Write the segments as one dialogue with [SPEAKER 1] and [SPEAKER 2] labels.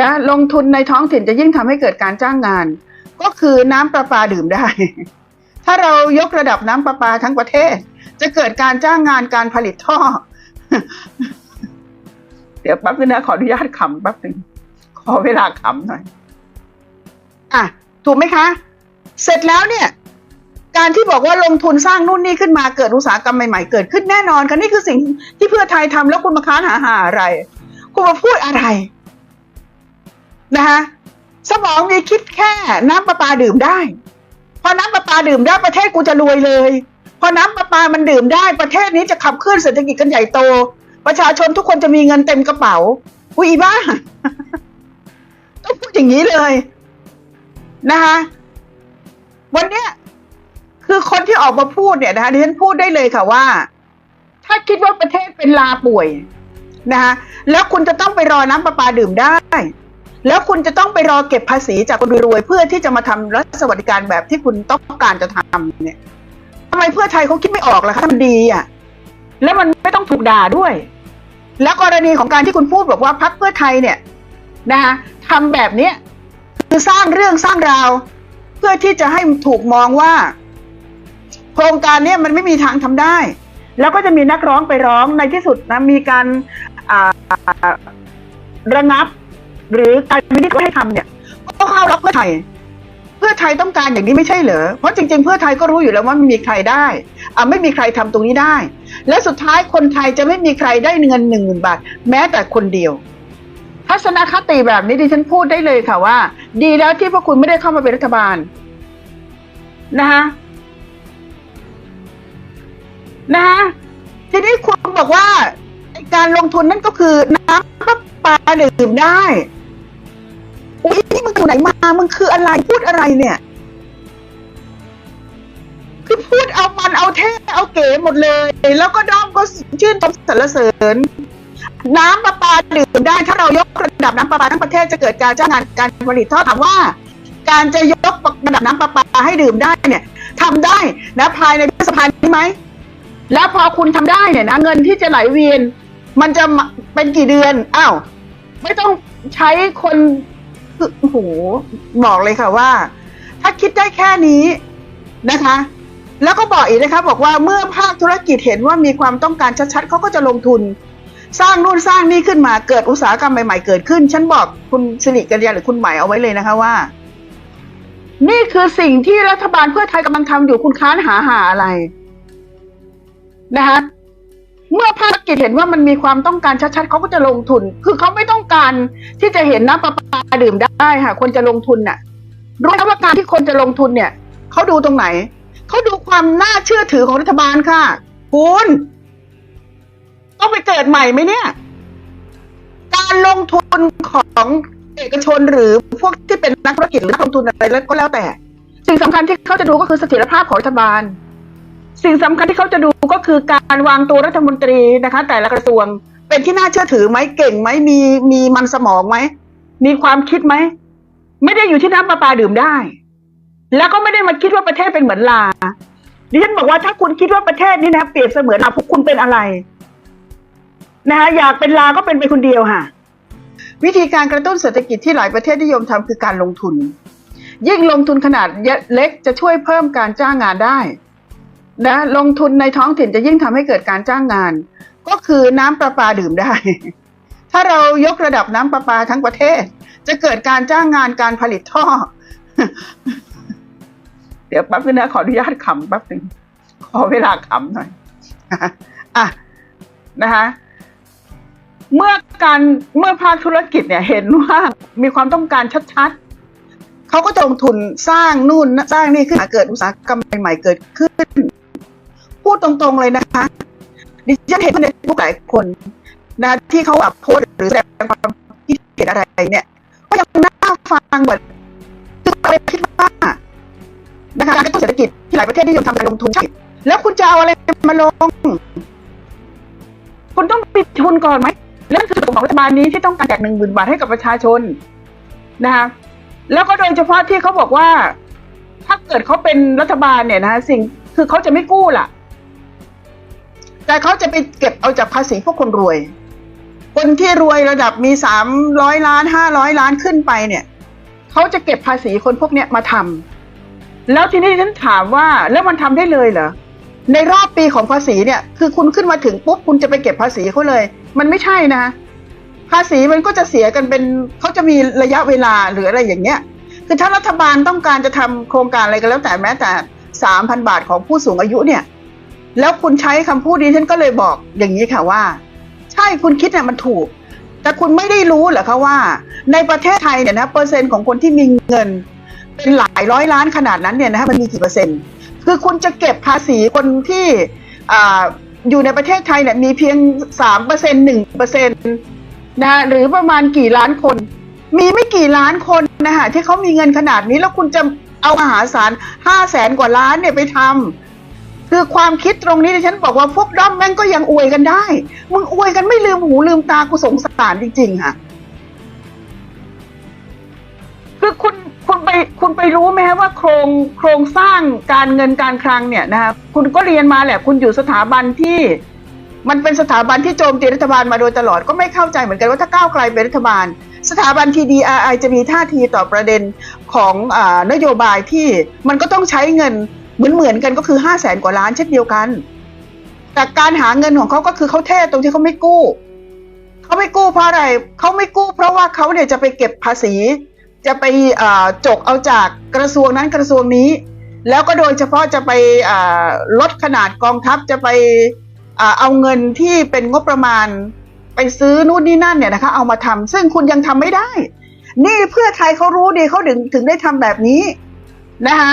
[SPEAKER 1] นะลงทุนในท้องถิ่นจะยิ่งทำให้เกิดการจ้างงาน ก็คือน้ำประปาดื่มได้ ถ้าเรายกระดับน้ำประปาทั้งประเทศ จะเกิดการจ้างงานการผลิตท่อ เดี๋ยวแป๊บนึงนะขออนุญาตขำแป๊บนึงขอเวลาขำหน่อยอะถูกไหมคะ เสร็จแล้วเนี่ย การที่บอกว่าลงทุนสร้างนู่นนี่ขึ้นมาเกิดอุตสาหกรรมใหม่ๆ เกิดขึ้นแน่นอนค่ะนี่คือสิ่งที่เพื่อไทยทำแล้วคุณมาค้านหาหาอะไร คุณมาพูดอะไร นะคะสมองมีคิดแค่น้ำประปาดื่มได้ พอน้ำประปาดื่มได้ประเทศกูจะรวยเลย พอน้ำประปามันดื่มได้ประเทศนี้จะขับเคลื่อนเศรษฐกิจกันใหญ่โต ประชาชนทุกคนจะมีเงินเต็มกระเป๋า อุ้ยบ้าต้องพูดอย่างนี้เลยนะคะวันเนี้ยคือคนที่ออกมาพูดเนี่ยนะคะดิฉันพูดได้เลยค่ะว่า ถ้าคิดว่าประเทศเป็นลาป่วยนะคะแล้วคุณจะต้องไปรอน้ำประปาดื่มได้ แล้วคุณจะต้องไปรอเก็บภาษีจากคนรวยเพื่อที่จะมาทำรัฐสวัสดิการแบบที่คุณต้องการจะทำเนี่ยทำไมเพื่อไทยเขาคิดไม่ออกล่ะคะมันดีอะแล้วมันไม่ต้องถูกด่าด้วย แล้วกรณีของการที่คุณพูดบอกว่าพรรคเพื่อไทยเนี่ยนะคะทำแบบเนี้ยคือสร้างเรื่องสร้างราว เพื่อที่จะให้ถูกมองว่า โครงการเนี้ยมันไม่มีทางทำได้ แล้วก็จะมีนักร้องไปร้องในที่สุดนะมีการระงับ หรือการวินิจฉัยให้ทำเนี่ยก็เข้ารับเพื่อไทย เพื่อไทยต้องการอย่างนี้ไม่ใช่เหรอเพราะจริง ๆ เพื่อไทยก็รู้อยู่แล้วว่าไม่มีใครได้อ่าไม่มีใครทำตรงนี้ได้ และสุดท้ายคนไทยจะไม่มีใครได้เงินหนึ่งหมื่นบาท แม้แต่คนเดียวทัศนคติแบบนี้ดิฉันพูดได้เลยค่ะว่า ดีแล้วที่พวกคุณไม่ได้เข้ามาเป็นรัฐบาลนะคะนะคะทีนี้คุณบอกว่าการลงทุนนั่นก็คือน้ำประปาดื่มได้ ไหนมา มึงคืออะไรพูดอะไรเนี่ย คือพูดเอามันเอาเท่เอาเก๋หมดเลย แล้วก็ด้อมก็ชื่นชมสรรเสริญ น้ำประปาดื่มได้ถ้าเรายกระดับน้ำประปาทั้งประเทศจะเกิดการจ้างงานการผลิตท่อถามว่า การจะยกระดับน้ำประปาให้ดื่มได้เนี่ยทำได้นะภายในสภานี้ไหมแล้วพอคุณทำได้เนี่ยนะเงินที่จะไหลเวียนมันจะเป็นกี่เดือนอ้าวไม่ต้องใช้คน โอ้โหบอกเลยค่ะว่า ถ้าคิดได้แค่นี้นะคะ แล้วก็บอกอีกนะคะบอกว่าเมื่อภาคธุรกิจเห็นว่ามีความต้องการชัดๆเขาก็จะลงทุน สร้างนู่นสร้างนี่ขึ้นมาเกิดอุตสาหกรรมใหม่ๆเกิดขึ้น ฉันบอกคุณสิริกัญญาหรือคุณหมายเอาไว้เลยนะคะว่า นี่คือสิ่งที่รัฐบาลเพื่อไทยกำลังทำอยู่คุณค้านหาหาอะไรนะคะ เมื่อภาคธุรกิจเห็นว่ามันมีความต้องการชัดๆเขาก็จะลงทุน คือเขาไม่ต้องการที่จะเห็นน้ำประปาดื่มได้ค่ะ คนจะลงทุนน่ะรู้ไหมว่าการที่คนจะลงทุนเนี่ยเขาดูตรงไหนเขาดูความน่าเชื่อถือของรัฐบาลค่ะ คุณต้องไปเกิดใหม่ไหมเนี่ย การลงทุนของเอกชนหรือพวกที่เป็นนักธุรกิจหรือนักลงทุนอะไรแล้วก็แล้วแต่ สิ่งสำคัญที่เขาจะดูก็คือเสถียรภาพของรัฐบาล สิ่งสำคัญที่เขาจะดูก็คือการวางตัวรัฐมนตรีนะคะ แต่ละกระทรวงเป็นที่น่าเชื่อถือไหมเก่งไหมมีมีมันสมองไหมมีความคิดไหมไม่ได้อยู่ที่น้ำประปาดื่มได้ แล้วก็ไม่ได้มาคิดว่าประเทศเป็นเหมือนลาดิฉันบอกว่าถ้าคุณคิดว่าประเทศนี้นะเปรียบเสมือนลาพวกคุณเป็นอะไรนะคะอยากเป็นลาก็เป็นไปคนเดียวค่ะ วิธีการกระตุ้นเศรษฐกิจที่หลายประเทศนิยมทำคือการลงทุน ยิ่งลงทุนขนาดเล็กจะช่วยเพิ่มการจ้างงานได้ นะลงทุนในท้องถิ่นจะยิ่งทำให้เกิดการจ้างงาน ก็คือน้ำประปาดื่มได้ ถ้าเรายกระดับน้ำประปาทั้งประเทศ จะเกิดการจ้างงานการผลิตท่อ เดี๋ยวแป๊บนึงนะขออนุญาตขำแป๊บนึงขอเวลาขำหน่อยอะนะคะเมื่อการเมื่อภาคธุรกิจเนี่ยเห็นว่ามีความต้องการชัดๆ เขาก็จะลงทุนสร้างนู่นสร้างนี่ขึ้นมาเกิดอุตสาหกรรมใหม่ๆเกิดขึ้น พูดตรงๆเลยนะคะดิฉันเห็นในผู้หลายคนนะที่เขาแบบโพสหรือแสดงความคิดเห็นอะไรเนี่ยก็ยังน่าฟังเหมือนคืออะไรคิดว่านะคะการกระตุ้นเศรษฐกิจที่หลายประเทศนิยมทำการลงทุนใช่แล้วคุณจะเอาอะไรมาลง คุณต้องปิดทุนก่อนไหมแล้วคือของรัฐบาลนี้ที่ต้องการแจกหนึ่งหมื่นบาทให้กับประชาชนนะคะแล้วก็โดยเฉพาะที่เขาบอกว่า ถ้าเกิดเขาเป็นรัฐบาลเนี่ยนะสิ่งคือเขาจะไม่กู้ล่ะ แต่เขาจะไปเก็บเอาจากภาษีพวกคนรวย คนที่รวยระดับมีสามร้อยล้านห้าร้อยล้านขึ้นไปเนี่ยเขาจะเก็บภาษีคนพวกเนี้ยมาทำแล้วทีนี้ฉันถามว่าแล้วมันทำได้เลยเหรอในรอบปีของภาษีเนี่ย คือคุณขึ้นมาถึงปุ๊บคุณจะไปเก็บภาษีเขาเลย มันไม่ใช่นะ ภาษีมันก็จะเสียกันเป็นเขาจะมีระยะเวลาหรืออะไรอย่างเงี้ย คือถ้ารัฐบาลต้องการจะทำโครงการอะไรก็แล้วแต่แม้แต่สามพันบาทของผู้สูงอายุเนี่ย แล้วคุณใช้คำพูดนี้ฉันก็เลยบอกอย่างนี้ค่ะว่า ใช่คุณคิดเนี่ยมันถูก แต่คุณไม่ได้รู้เหรอคะว่า ในประเทศไทยเนี่ยนะเปอร์เซ็นต์ของคนที่มีเงิน เป็นหลายร้อยล้านขนาดนั้นเนี่ยนะคะมันมีกี่เปอร์เซ็นต์ คือคุณจะเก็บภาษีคนที่ออยู่ในประเทศไทยเนี่ยมีเพียงสามเปอร์เซ็นต์หนึ่งเปอร์เซ็นต์นะหรือประมาณกี่ล้านคน มีไม่กี่ล้านคนนะคะที่เขามีเงินขนาดนี้แล้วคุณจะเอามหาศาลห้าแสนกว่าล้านเนี่ยไปทำ คือความคิดตรงนี้ที่ฉันบอกว่าพวกด้อมแม่งก็ยังอวยกันได้ มึงอวยกันไม่ลืมหูลืมตากูสงสารจริงๆค่ะ คือคุณคุณไปคุณไปรู้ไหมฮะว่าโครงโครงสร้างการเงินการคลังเนี่ยนะคะคุณก็เรียนมาแหละ คุณอยู่สถาบันที่ มันเป็นสถาบันที่โจมตีรัฐบาลมาโดยตลอดก็ไม่เข้าใจเหมือนกันว่าถ้าก้าวไกลเป็นรัฐบาล สถาบัน TDRI จะมีท่าทีต่อประเด็นของอนโยบายที่มันก็ต้องใช้เงิน เหมือนเหมือนๆกันก็คือห้าแสนกว่าล้านเช่นเดียวกัน แต่การหาเงินของเขาก็คือเขาเท่ตรงที่เขาไม่กู้เขาไม่กู้เพราะอะไรเขาไม่กู้ เพราะว่าเขาเนี่ยจะไปเก็บภาษี จะไปจกเอาจากกระทรวงนั้นกระทรวงนี้ แล้วก็โดยเฉพาะจะไปลดขนาดกองทัพจะไปอเอาเงินที่เป็นงบประมาณไปซื้อนู่นนี่นั่นเนี่ยนะคะเอามาทำซึ่งคุณยังทำไม่ได้ นี่เพื่อไทยเขารู้ดีเขาถึงถึงได้ทำแบบนี้นะคะ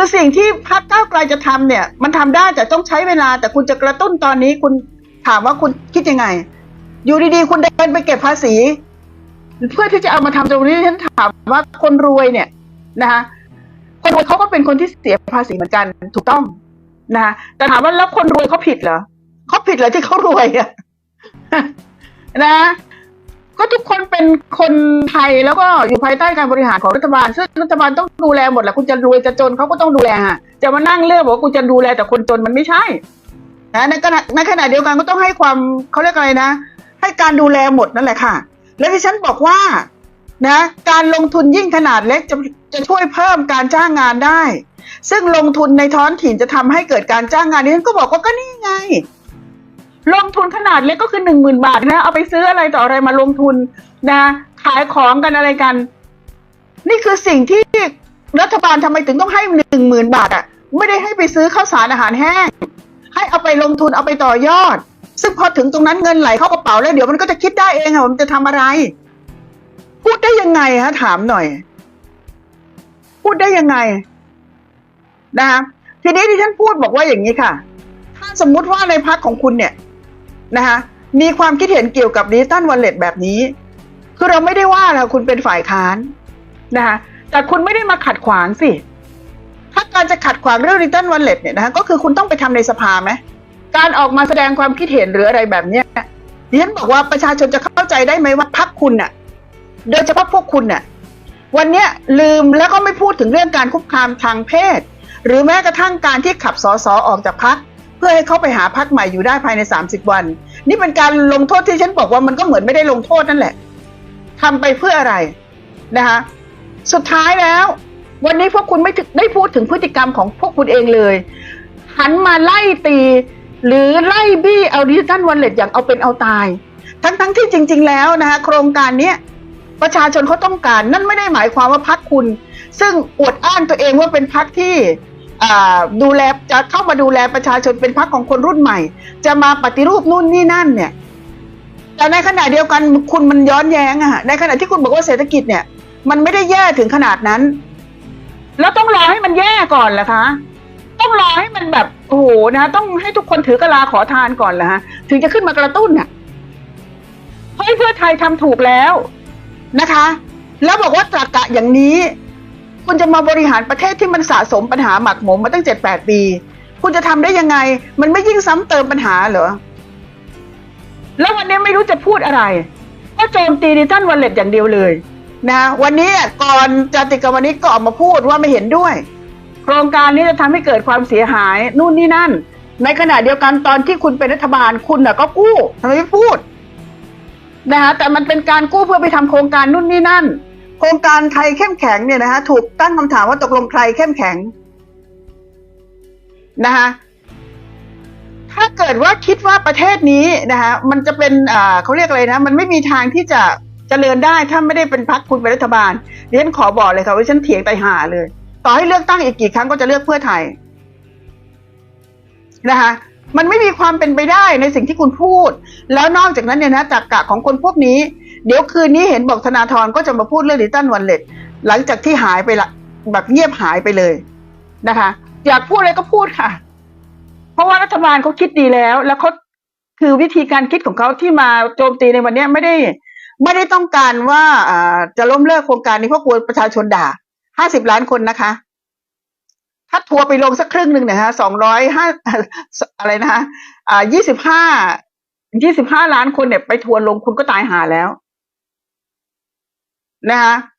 [SPEAKER 1] คือสิ่งที่พรรคก้าวไกลจะทำเนี่ย มันทำได้แต่ต้องใช้เวลา แต่คุณจะกระตุ้นตอนนี้คุณถามว่าคุณคิดยังไง อยู่ดีๆ คุณเดินไปเก็บภาษี เพื่อที่จะเอามาทำตรงนี้ฉันถามว่าคนรวยเนี่ยนะคะคนรวยเขาก็เป็นคนที่เสียภาษีเหมือนกัน ถูกต้องนะคะแต่ถามว่าแล้วคนรวยเขาผิดเหรอเขาผิดเหรอที่เขารวยอะนะ ก็ทุกคนเป็นคนไทยแล้วก็อยู่ภายใต้การบริหารของรัฐบาลซึ่งรัฐบาลต้องดูแลหมดแหละคุณจะรวยจะจนเขาก็ต้องดูแลฮะจะมานั่งเลือกบอกว่าคุณจะดูแลแต่คนจนมันไม่ใช่นะในขณะในขณะเดียวกันก็ต้องให้ความเขาเรียกอะไรนะ ให้การดูแลหมดนั่นแหละค่ะ และที่ฉันบอกว่านะ การลงทุนยิ่งขนาดเล็กจะจะช่วยเพิ่มการจ้างงานได้ ซึ่งลงทุนในท้องถิ่นจะทำให้เกิดการจ้างงานนี่ฉันก็บอกว่าก็นี่ไง ลงทุนขนาดเล็กก็คือหนึ่งหมื่นบาทนะเอาไปซื้ออะไรต่ออะไรมาลงทุนนะขายของกันอะไรกัน นี่คือสิ่งที่รัฐบาลทำไมถึงต้องให้หนึ่งหมื่นบาทอะ ไม่ได้ให้ไปซื้อข้าวสารอาหารแห้ง ให้เอาไปลงทุนเอาไปต่อยอด ซึ่งพอถึงตรงนั้นเงินไหลเข้ากระเป๋าแล้วเดี๋ยวมันก็จะคิดได้เองอะว่ามันจะทำอะไร พูดได้ยังไงฮะถามหน่อย พูดได้ยังไง นะคะทีนี้ที่ฉันพูดบอกว่าอย่างนี้ค่ะ ถ้าสมมุติว่าในพักของคุณเนี่ย นะคะมีความคิดเห็นเกี่ยวกับดิจิตัลวอลเล็ตแบบนี้คือเราไม่ได้ว่านะคุณเป็นฝ่ายค้านนะคะแต่คุณไม่ได้มาขัดขวางสิ ถ้าการจะขัดขวางเรื่องดิจิตัลวอลเล็ตเนี่ยนะคะก็คือคุณต้องไปทำในสภาไหมการออกมาแสดงความคิดเห็นหรืออะไรแบบเนี้ยดิฉันบอกว่าประชาชนจะเข้าใจได้ไหมว่าพักคุณน่ะ โดยเฉพาะพวกคุณน่ะ วันเนี้ยลืมแล้วก็ไม่พูดถึงเรื่องการคุกคามทางเพศ หรือแม้กระทั่งการที่ขับสสออกจากพักเพื่อให้เขาไปหาพักใหม่อยู่ได้ภายใน 30 วัน นี่เป็นการลงโทษที่ฉันบอกว่ามันก็เหมือนไม่ได้ลงโทษนั่นแหละทำไปเพื่ออะไรนะคะ สุดท้ายแล้ว วันนี้พวกคุณไม่ถึงได้พูดถึงพฤติกรรมของพวกคุณเองเลยหันมาไล่ตี หรือไล่บี้เอาดิจิทัลวอลเล็ตอย่างเอาเป็นเอาตาย ทั้งๆทที่จริง ๆ แล้วนะคะโครงการเนี้ยประชาชนเขาต้องการ นั่นไม่ได้หมายความว่าพักคุณ ซึ่งอวดอ้างตัวเองว่าเป็นพักที่ ดูแลจะเข้ามาดูแลประชาชนเป็นพักของคนรุ่นใหม่ จะมาปฏิรูปนู่นนี่นั่นเนี่ยแต่ในขณะเดียวกันคุณมันย้อนแย้งอะฮะในขณะที่คุณบอกว่าเศรษฐกิจเนี่ย มันไม่ได้แย่ถึงขนาดนั้น แล้วต้องรอให้มันแย่ก่อนเหรอคะ ต้องรอให้มันแบบโอ้โหนะต้องให้ทุกคนถือกะลาขอทานก่อนเหรอฮะถึงจะขึ้นมากระตุ้นน่ะเฮ้ยเพื่อไทยทำถูกแล้วนะคะ แล้วบอกว่าตรรกะอย่างนี้ คุณจะมาบริหารประเทศที่มันสะสมปัญหาหมักหมมมาตั้งเจ็ดแปดปี คุณจะทำได้ยังไง มันไม่ยิ่งซ้ำเติมปัญหาเหรอ แล้ววันนี้ไม่รู้จะพูดอะไร ก็โจมตีดิจิตัลวอลเล็ตอย่างเดียวเลยนะวันนี้ก่อนจติกาวนิกก็ออกมาพูดว่าไม่เห็นด้วย โครงการนี้จะทำให้เกิดความเสียหายนู่นนี่นั่น ในขณะเดียวกันตอนที่คุณเป็นรัฐบาลคุณน่ะก็กู้ทำไมไม่พูดนะคะแต่มันเป็นการกู้เพื่อไปทำโครงการนู่นนี่นั่น โครงการไทยเข้มแข็งเนี่ยนะคะถูกตั้งคำถามว่าตกลงใครเข้มแข็งนะคะถ้าเกิดว่าคิดว่าประเทศนี้นะคะมันจะเป็นอ่าเขาเรียกอะไรนะมันไม่มีทางที่จะเจริญได้ถ้าไม่ได้เป็นพรรคคุณเป็นรัฐบาลดิฉันขอบอกเลยค่ะว่าฉันเถียงไตห่าเลย ต่อให้เลือกตั้งอีกกี่ครั้งก็จะเลือกเพื่อไทยนะคะมันไม่มีความเป็นไปได้ในสิ่งที่คุณพูด แล้วนอกจากนั้นเนี่ยนะจากกะของคนพวกนี้ เดี๋ยวคืนนี้เห็นบอกธนาธรก็จะมาพูดเรื่องดิจิตัลวันเล็ตหลังจากที่หายไปละแบบเงียบหายไปเลยนะคะ อยากพูดอะไรก็พูดค่ะ เพราะว่ารัฐบาลเขาคิดดีแล้ว แล้วเขาคือวิธีการคิดของเขาที่มาโจมตีในวันนี้ไม่ได้ ไม่ได้ต้องการว่าจะล้มเลิกโครงการนี้เพราะกลัวประชาชนด่าห้าสิบล้านคนนะคะ ถ้าทัวร์ไปลงสักครึ่งหนึ่งนะฮะสองร้อยห้าอะไรนะคะอ่ายี่สิบห้ายี่สิบห้าล้านคนเนี่ยไปทัวร์ลงคุณก็ตายหาแล้ว นะคะ